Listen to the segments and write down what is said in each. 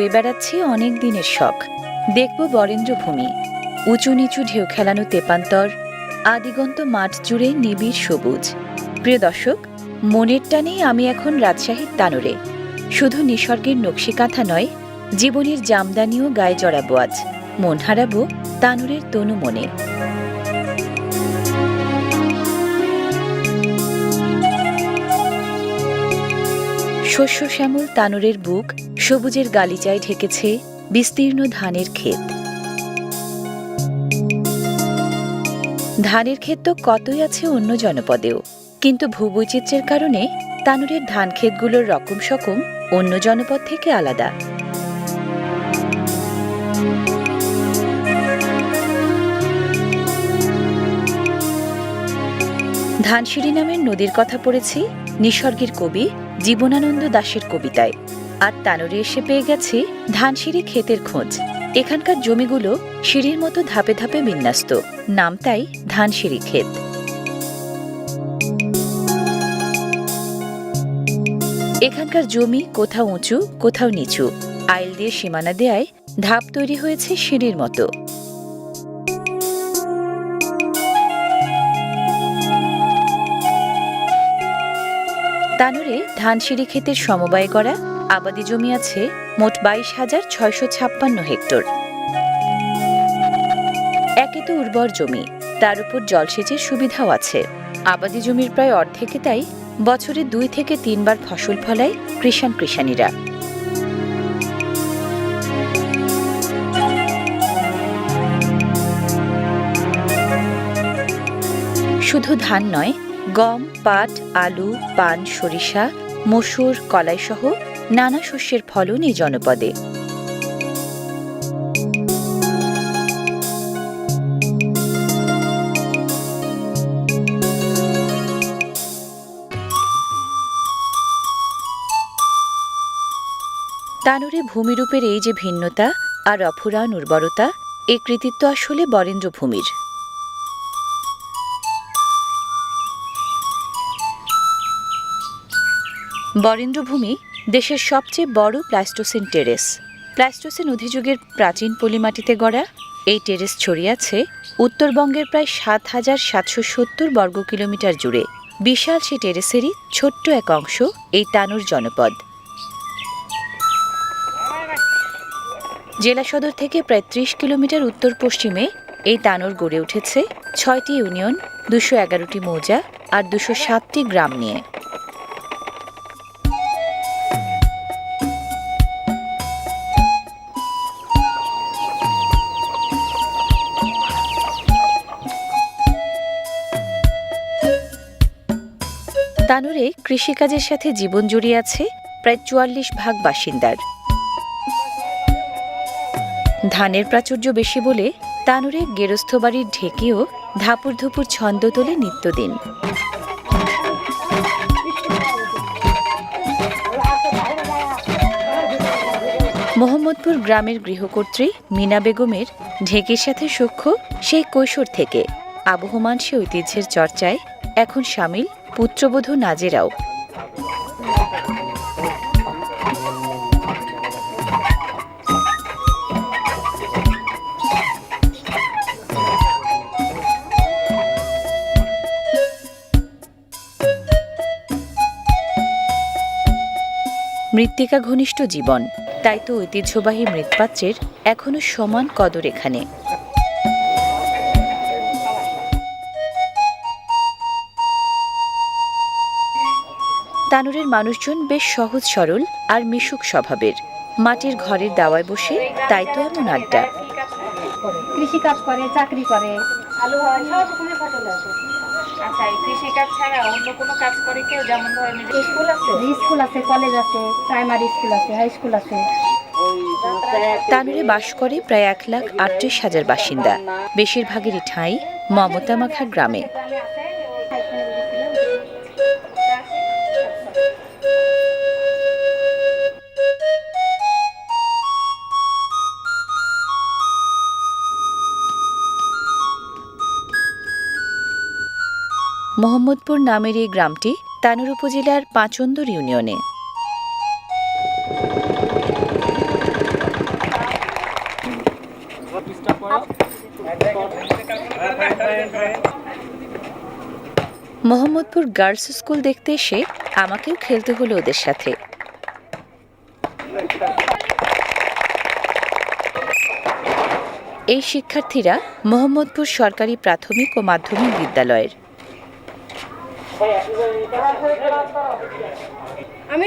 বয়ে বেড়াচ্ছে অনেক দিনের শখ। দেখব বরেন্দ্র ভূমি উঁচু নিচু ঢেউ খেলানো তেপান্তর, আদিগন্ত মাঠ জুড়ে নিবিড় সবুজ। প্রিয় দর্শক, মনের টানেই আমি এখন রাজশাহীর তানোরে। শুধু নিসর্গের নকশিকাঁথা নয়, জীবনের জামদানিও গায়ে জড়াবো আজ। মন হারাবো তানুরের তনু মনে। শস্য শ্যামল তানোরের বুক সবুজের গালিচায় ঢেকেছে বিস্তীর্ণ ধানের ক্ষেত। ধানের ক্ষেত তো কতই আছে অন্য জনপদেও, কিন্তু ভূবৈচিত্র্যের কারণে তানোরের ধান ক্ষেতগুলোর রকম সকম অন্য জনপদ থেকে আলাদা। ধানসিঁড়ি নামের নদীর কথা পড়েছি, নিসর্গের কবি জীবনানন্দ দাশের কবিতায়। আর তানোরে এসে পেয়ে গেছি ধানসিঁড়ি ক্ষেতের খোঁজ। এখানকার জমিগুলো সিঁড়ির মতো ধাপে ধাপে বিন্যস্ত। নাম তাই ধানসিঁড়ি ক্ষেত। এখানকার জমি কোথাও উঁচু, কোথাও নিচু। আইল দিয়ে সীমানা দেয়ায় ধাপ তৈরি হয়েছে সিঁড়ির মতো। তানোরে ধানসিঁড়ি ক্ষেতের সমবায় করা আবাদি জমি আছে মোট বাইশ হাজার ছয়শো ছাপ্পান্ন হেক্টর। একে তো উর্বর জমি, তার উপর জলসেচের সুবিধাও আছে। আবাদি জমির প্রায় অর্ধেকে তাই বছরে দুই থেকে তিনবার ফসল ফলায় কৃষাণ কৃষাণীরা। শুধু ধান নয় গম, পাট, আলু, পান, সরিষা, মসুর, কলাইসহ নানা শস্যের ফলন এই জনপদে। তানুরে ভূমিরূপের এই যে ভিন্নতা আর অফুরান উর্বরতা, এ কৃতিত্ব আসলে বরেন্দ্র ভূমির বরেন্দ্রভূমি, দেশের সবচেয়ে বড় প্লাস্টোসিন টেরেস। প্লাস্টোসিন অধিযুগের প্রাচীন পলিমাটিতে গড়া, এই টেরেস ছড়িয়ে আছে উত্তরবঙ্গের প্রায় সাত হাজার সাতশো সত্তর বর্গ কিলোমিটার জুড়ে। বিশাল সে টেরেসেরই ছোট্ট এক অংশ এই তানুর জনপদ। জেলা সদর থেকে প্রায় ত্রিশ কিলোমিটার উত্তর পশ্চিমে এই তানোর গড়ে উঠেছে ছয়টি ইউনিয়ন, দুশো এগারোটি মৌজা আর দুশো সাতটি গ্রাম নিয়ে। তানুরে কৃষিকাজের সাথে জীবন জড়িয়ে আছে প্রায় চুয়াল্লিশ ভাগ বাসিন্দার। ধানের প্রাচুর্য বেশি বলে তানুরে গেরস্থ বাড়ির ঢেকেও ধাপুর ধুপুর ছন্দ তোলে নিত্যদিন। মোহাম্মদপুর গ্রামের গৃহকর্ত্রী মিনা বেগমের ঢেকের সাথে সখ্য সেই কৈশোর থেকে আবহমান সে ঐতিহ্যের চর্চায় এখন সামিল, পুত্রবধূ নাজেরাও। মৃত্তিকা ঘনিষ্ঠ জীবন, তাই তো ঐতিহ্যবাহী মৃৎপাত্রের এখনও সমান কদর এখানে। তানুরের মানুষজন বেশ সহজ সরল আর মিশুক স্বভাবের। মাটির ঘরের দাওয়ায় বসে তাই তো এমন আড্ডা। কৃষি কাজ করে চাকরি করে। আলু হয় সব রকমের ফসল আছে। আচ্ছা এই কৃষিকাজ ছাড়া অন্য কোনো কাজ করে কেউ? যেমন ধরেন স্কুল আছে। স্কুল আছে কলেজ আছে প্রাইমারি স্কুল আছে হাই স্কুল আছে। তানুরে বাস করে প্রায় এক লাখ আটত্রিশ হাজার বাসিন্দা। বেশিরভাগেরই ঠাঁই মমতা মাখা গ্রামে। মোহাম্মদপুর নামের এই গ্রামটি তানুর উপজেলার পাঁচন্দর ইউনিয়নে। মোহাম্মদপুর গার্লস স্কুল দেখতে এসে আমাকেও খেলতে হলো ওদের সাথে। এই শিক্ষার্থীরা মোহাম্মদপুর সরকারি প্রাথমিক ও মাধ্যমিক বিদ্যালয়ের। আমি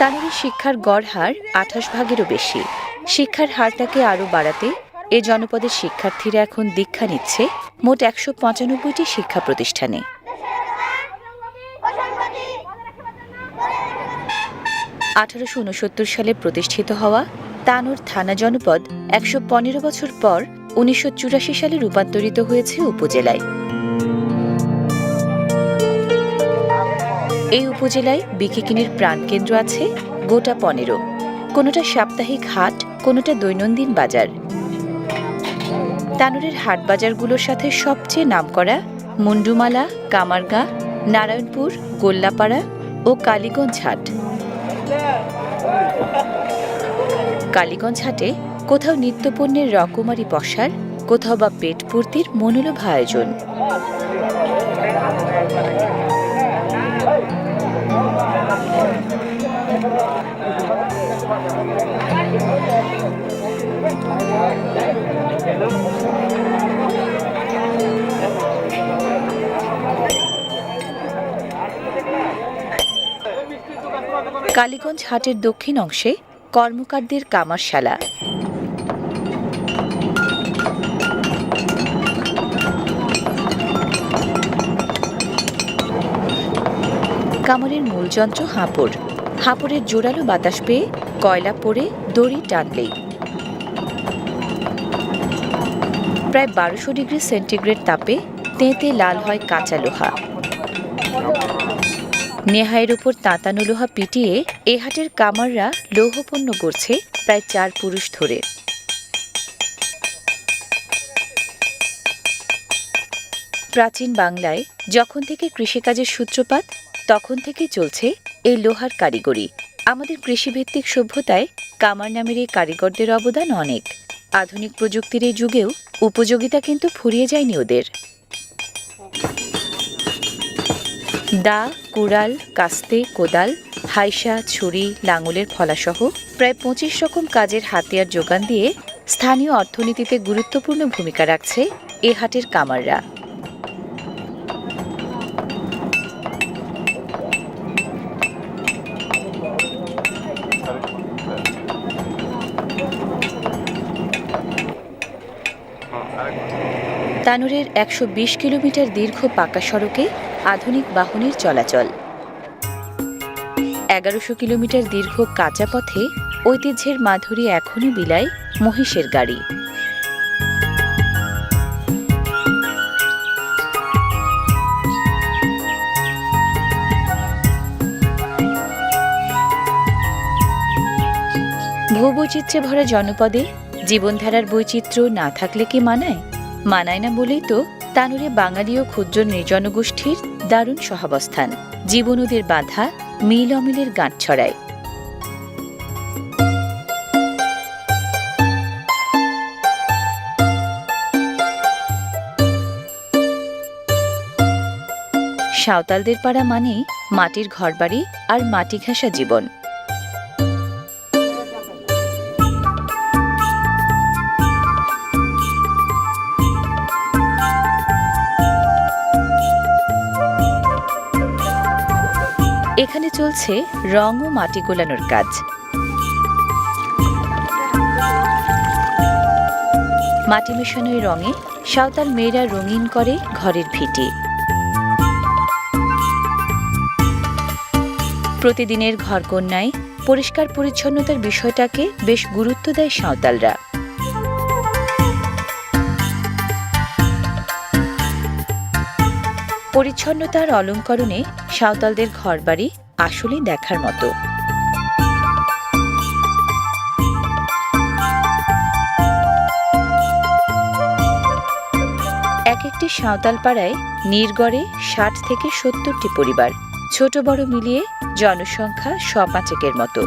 তাদের শিক্ষার গড় হার আঠাশ ভাগেরও বেশি। শিক্ষার হারটাকে আরও বাড়াতে এ জনপদের শিক্ষার্থীরা এখন দীক্ষা নিচ্ছে মোট একশো পঁচানব্বইটি শিক্ষা প্রতিষ্ঠানে। আঠারোশো উনসত্তর সালে প্রতিষ্ঠিত হওয়া তানোর থানা জনপদ একশো পনেরো বছর পর উনিশশো চুরাশি সালে রূপান্তরিত হয়েছে উপজেলায়। এই উপজেলায় বিকিকিনির প্রাণকেন্দ্র আছে গোটা পনেরো। কোনোটা সাপ্তাহিক হাট, কোনোটা দৈনন্দিন বাজার। তানুরের হাট বাজারগুলোর সাথে সবচেয়ে নামকরা মুন্ডুমালা, কামারগা, নারায়ণপুর, গোল্লাপাড়া ও কালীগঞ্জ হাট। কালীগঞ্জ হাটে কোথাও নিত্যপণ্যের রকমারি পসার কোথাও বা পেট পূর্তির মনোলোভ আয়োজন। কালীগঞ্জ হাটের দক্ষিণ অংশে কর্মকারদের কামারশালা। কামারের মূল যন্ত্র হাঁপড়। হাঁপড়ের জোরালো বাতাস পেয়ে কয়লা পড়ে দড়ি টানলেই। প্রায় বারোশো ডিগ্রি সেন্টিগ্রেড তাপে তেঁতে লাল হয় কাঁচা লোহা। নেহায়ের উপর তাঁতানো লোহা পিটিয়ে এ হাটের কামাররা লৌহপণ্য করছে প্রায় চার পুরুষ ধরে। প্রাচীন বাংলায় যখন থেকে কৃষিকাজের সূত্রপাত তখন থেকে চলছে এই লোহার কারিগরি। আমাদের কৃষিভিত্তিক সভ্যতায় কামার নামের এই কারিগরদের অবদান অনেক। আধুনিক প্রযুক্তির এই যুগেও উপযোগিতা কিন্তু ফুরিয়ে যায়নি ওদের। দা, কুড়াল, কাস্তে, কোদাল, হাইসা, ছুরি, লাঙলের ফলাসহ প্রায় পঁচিশ রকম কাজের হাতিয়ার যোগান দিয়ে স্থানীয় অর্থনীতিতে গুরুত্বপূর্ণ ভূমিকা রাখছে এ হাটের কামাররা। তানুরের একশো কিলোমিটার দীর্ঘ পাকা সড়কে আধুনিক বাহনের চলাচল। এগারোশো কিলোমিটার দীর্ঘ কাঁচা পথে ঐতিহ্যের মাধুরী এখনই বিলায় মহিষের গাড়ি। ভূবৈচিত্র্যে ভরা জনপদে জীবনধারার বৈচিত্র্য না থাকলে কি মানায়? মানায় না বলেই তো তানুরে বাঙালি ও ক্ষুদ্র নির্জনগোষ্ঠীর দারুণ সহাবস্থান। জীবন ওদের বাধা, মিল অমিলের গাঁট ছড়ায়। সাঁওতালদের পাড়া মানেই মাটির ঘরবাড়ি আর মাটি ঘেঁষা জীবন। চলছে রং ও মাটি গোলানোর কাজ। মাটি মেশানো এই রঙে সাঁওতাল মেয়েরা রঙিন করে ঘরের ভিটি। প্রতিদিনের ঘরকন্যায় পরিষ্কার পরিচ্ছন্নতার বিষয়টাকে বেশ গুরুত্ব দেয় সাঁওতালরা। পরিচ্ছন্নতার অলঙ্করণে সাঁওতালদের ঘরবাড়ি আসলেই দেখার মতো। এক একটি সাঁওতাল পাড়ায় নির্গড়ে ষাট থেকে সত্তরটি পরিবার, ছোট বড় মিলিয়ে জনসংখ্যা শ পাঁচেকের মতো।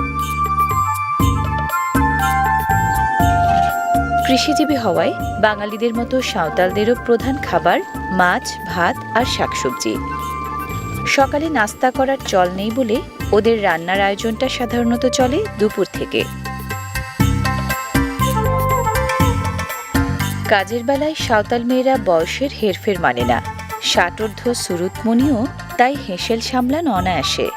কৃষিজীবী হওয়ায় বাঙালিদের মতো সাঁওতালদেরও প্রধান খাবার মাছ, ভাত আর শাকসবজি। সকালে নাস্তা করার চল নেই বলে ওদের রান্নার আয়োজনটা সাধারণত চলে দুপুর থেকে। কাজের বেলায় সাঁওতাল মেয়েরা বয়সের হেরফের মানে না। ষাটোর্ধ সুরুতমণিও তাই হেসেল সামলান অনায়াসে।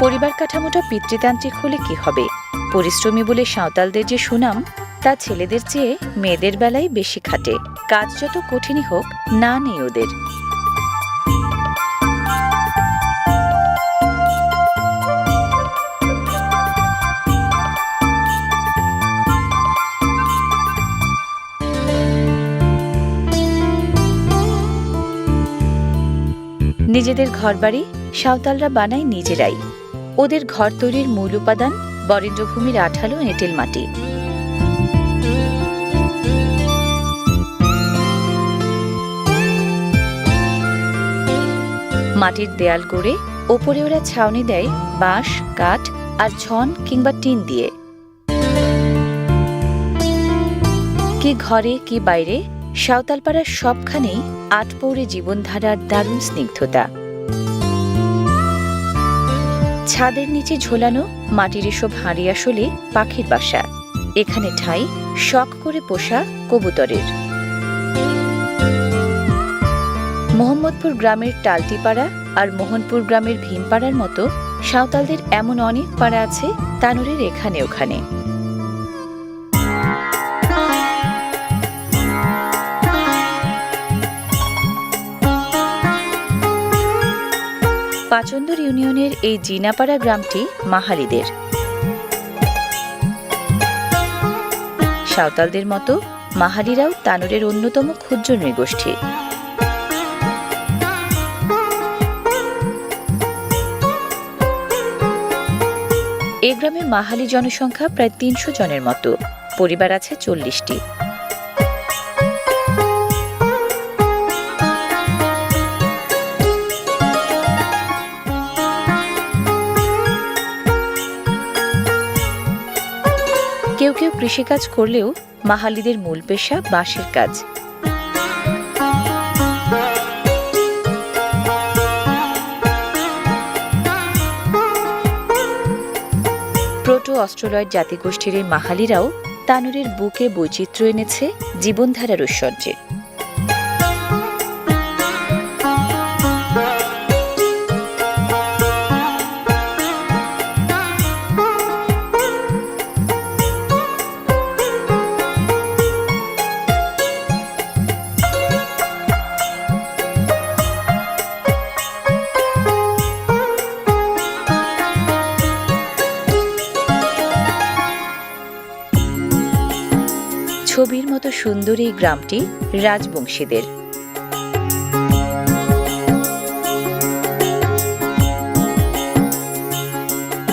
পরিবার কাঠামোটা পিতৃতান্ত্রিক হলে কি হবে? পরিশ্রমী বলে সাঁওতালদের যে সুনাম, তা ছেলেদের চেয়ে মেয়েদের বেলায় বেশি খাটে। কাজ যত কঠিনই হোক, না নেই ওদের। নিজেদের ঘরবাড়ি সাঁওতালরা বানায় নিজেরাই। ওদের ঘর তৈরির মূল উপাদান বরেন্দ্রভূমির আঠালো এঁটেল মাটি। মাটির দেয়াল গড়ে ওপরে ওরা ছাউনি দেয় বাঁশ, কাঠ আর ছন কিংবা টিন দিয়ে। কি ঘরে কি বাইরে, সাঁওতালপাড়ার সবখানেই আটপৌরে জীবনধারার দারুণ স্নিগ্ধতা। ছাদের নিচে ঝোলানো মাটির এসব হাঁড়ি আসলে পাখির বাসা। এখানে ঠাই, শখ করে পোষা কবুতরের। মোহাম্মদপুর গ্রামের টালটিপাড়া আর মোহনপুর গ্রামের ভীমপাড়ার মতো সাঁওতালদের এমন অনেক পাড়া আছে তানুরের এখানে ওখানে। পাচন্দর ইউনিয়নের এই জিনাপাড়া গ্রামটি মাহালিদের। সাঁওতালদের মতো মাহালিরাও তানুরের অন্যতম ক্ষুদ্র নৃগোষ্ঠী। এ গ্রামে মাহালি জনসংখ্যা প্রায় তিনশো জনের মতো। পরিবার আছে চল্লিশটি। কেউ কেউ কৃষিকাজ করলেও মাহালিদের মূল পেশা বাঁশের কাজ। প্রোটো অস্ট্রোলয়েড জাতিগোষ্ঠীর এই মাহালিরাও তানুরের বুকে বৈচিত্র্য এনেছে জীবনধারার ঐশ্বর্যে সুন্দর এই গ্রামটি রাজবংশীদের।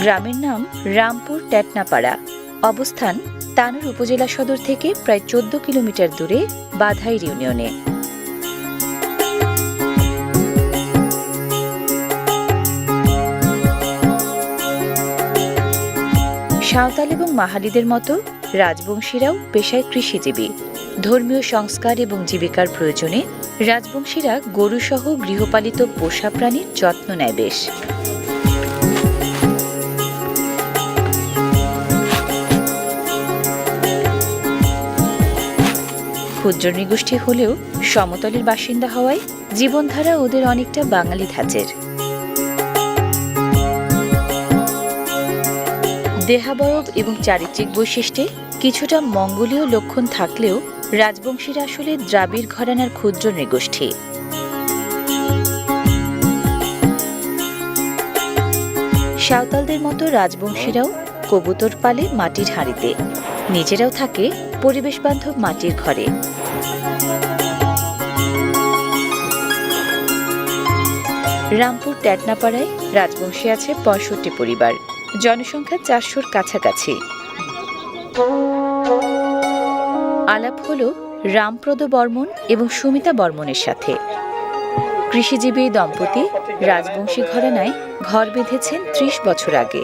গ্রামের নাম রামপুর ট্যাটনাপাড়া। অবস্থান তানুর উপজেলা সদর থেকে প্রায় চোদ্দ কিলোমিটার দূরে বাধাইর ইউনিয়নে। সাঁওতাল এবং মাহালিদের মতো রাজবংশীরাও পেশায় কৃষিজীবী। ধর্মীয় সংস্কার এবং জীবিকার প্রয়োজনে রাজবংশীরা গরুসহ গৃহপালিত পোষা প্রাণীর যত্ন নেয় বেশ। ক্ষুদ্র নৃগোষ্ঠী হলেও সমতলের বাসিন্দা হওয়ায় জীবনধারা ওদের অনেকটা বাঙালি ধাঁচের। দেহাবয়ব এবং চারিত্রিক বৈশিষ্ট্যে কিছুটা মঙ্গোলীয় লক্ষণ থাকলেও রাজবংশীরা আসলে দ্রাবিড় ঘরানার ক্ষুদ্র নৃগোষ্ঠী। সাঁওতালদের মতো রাজবংশীরাও কবুতর পালে মাটির হাঁড়িতে। নিজেরাও থাকে পরিবেশ বান্ধব মাটির ঘরে। রামপুর ট্যাটনাপাড়ায় রাজবংশী আছে পঁয়ষট্টি পরিবার। জনসংখ্যা চারশোর কাছাকাছি। আলাপ হল রামপ্রদ বর্মন এবং সুমিতা বর্মনের সাথে। কৃষিজীবী দম্পতি রাজবংশী ঘরানায় ঘর বেঁধেছেন ত্রিশ বছর আগে।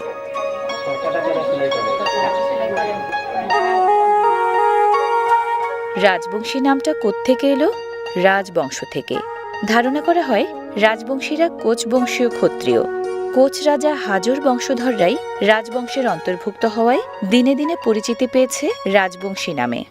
রাজবংশী নামটা কোত্থেকে এলো? রাজবংশ থেকে। ধারণা করা হয় রাজবংশীরা কোচ বংশীয় ক্ষত্রিয়। কোচ রাজা হাজুর বংশধররাই রাজবংশের অন্তর্ভুক্ত হওয়ায় দিনে দিনে পরিচিতি পেয়েছে রাজবংশী নামে।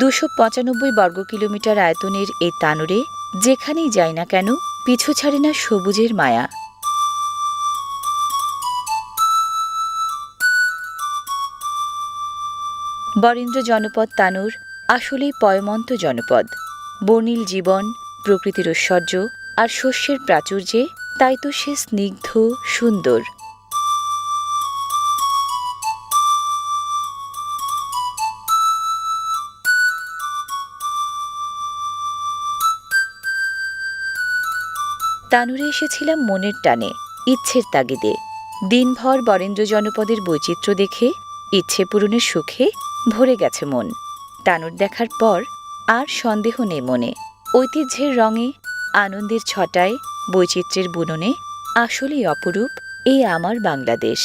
দুশো পঁচানব্বই বর্গ কিলোমিটার আয়তনের এই তানুরে, যেখানেই যাই না কেন, পিছু ছাড়ে না সবুজের মায়া। বরেন্দ্র জনপদ তানুর আসলেই পয়মন্ত জনপদ। বর্ণিল জীবন, প্রকৃতির ঐশ্বর্য আর শস্যের প্রাচুর্যে তাই তো সে স্নিগ্ধ, সুন্দর। তানুরে এসেছিলাম মনের টানে, ইচ্ছের তাগিদে। দিনভর বরেন্দ্র জনপদের বৈচিত্র্য দেখে, ইচ্ছে পূরণের সুখে ভরে গেছে মন। তানুর দেখার পর আর সন্দেহ নেই মনে। ঐতিহ্যের রঙে, আনন্দের ছটায়, বৈচিত্র্যের বুননে আসলেই অপরূপ এই আমার বাংলাদেশ।